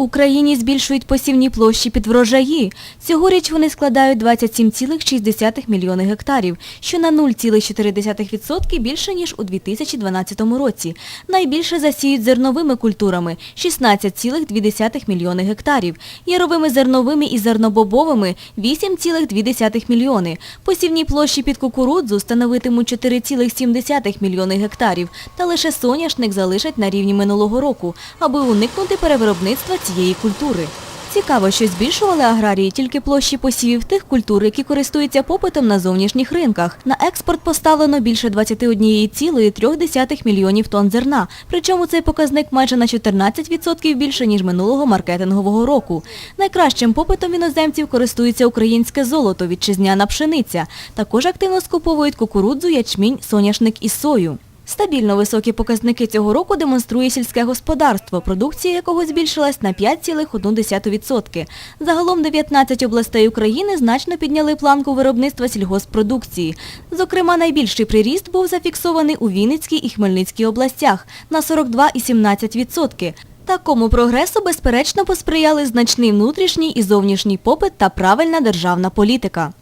Україні збільшують посівні площі під врожаї. Цьогоріч вони складають 27,6 мільйони гектарів, що на 0,4% більше, ніж у 2012 році. Найбільше засіють зерновими культурами – 16,2 мільйони гектарів, яровими зерновими і зернобобовими – 8,2 мільйони. Посівні площі під кукурудзу становитимуть 4,7 мільйони гектарів, та лише соняшник залишать на рівні минулого року, аби уникнути перевиробництва цієї культури. Цікаво, що збільшували аграрії тільки площі посівів тих культур, які користуються попитом на зовнішніх ринках. На експорт поставлено більше 21,3 мільйонів тонн зерна, причому цей показник майже на 14% більше, ніж минулого маркетингового року. Найкращим попитом іноземців користується українське золото, вітчизняна пшениця. Також активно скуповують кукурудзу, ячмінь, соняшник і сою. Стабільно високі показники цього року демонструє сільське господарство, продукція якого збільшилась на 5,1%. Загалом 19 областей України значно підняли планку виробництва сільгоспродукції. Зокрема, найбільший приріст був зафіксований у Вінницькій і Хмельницькій областях на 42,17%. Такому прогресу, безперечно, посприяли значний внутрішній і зовнішній попит та правильна державна політика.